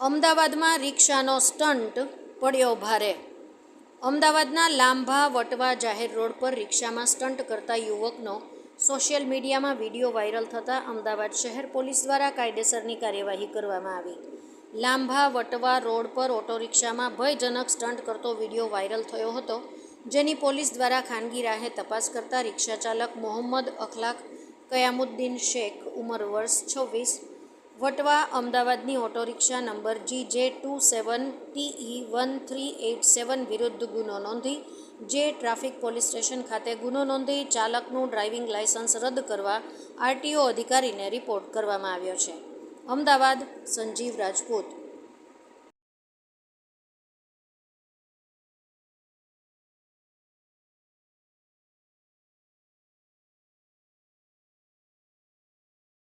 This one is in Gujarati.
અમદાવાદમાં રિક્ષાનો સ્ટંટ પડ્યો ભારે. અમદાવાદના લાંભા વટવા જાહેર રોડ પર રિક્ષામાં સ્ટંટ કરતા યુવકનો સોશિયલ મીડિયામાં વીડિયો વાયરલ થતાં અમદાવાદ શહેર પોલીસ દ્વારા કાયદેસરની કાર્યવાહી કરવામાં આવી. લાંભા વટવા રોડ પર ઓટો રિક્ષામાં ભયજનક સ્ટંટ કરતો વીડિયો વાયરલ થયો હતો, જેની પોલીસ દ્વારા ખાનગી રાહે તપાસ કરતા રિક્ષા ચાલક મોહમ્મદ અખલાક કયામુદ્દીન શેખ, ઉંમર વર્ષ છવ્વીસ વટવા અમદાવાદની auto rickshaw number G J two seven TE one three eight seven વિરુદ્ધ ગુનો નોંધી, જે ટ્રાફિક પોલીસ સ્ટેશન ખાતે ગુનો નોંધી ચાલકનું ડ્રાઇવિંગ લાયસન્સ રદ કરવા આરટીઓ અધિકારીને રિપોર્ટ કરવામાં આવ્યો છે. અમદાવાદ, સંજીવ રાજપૂત.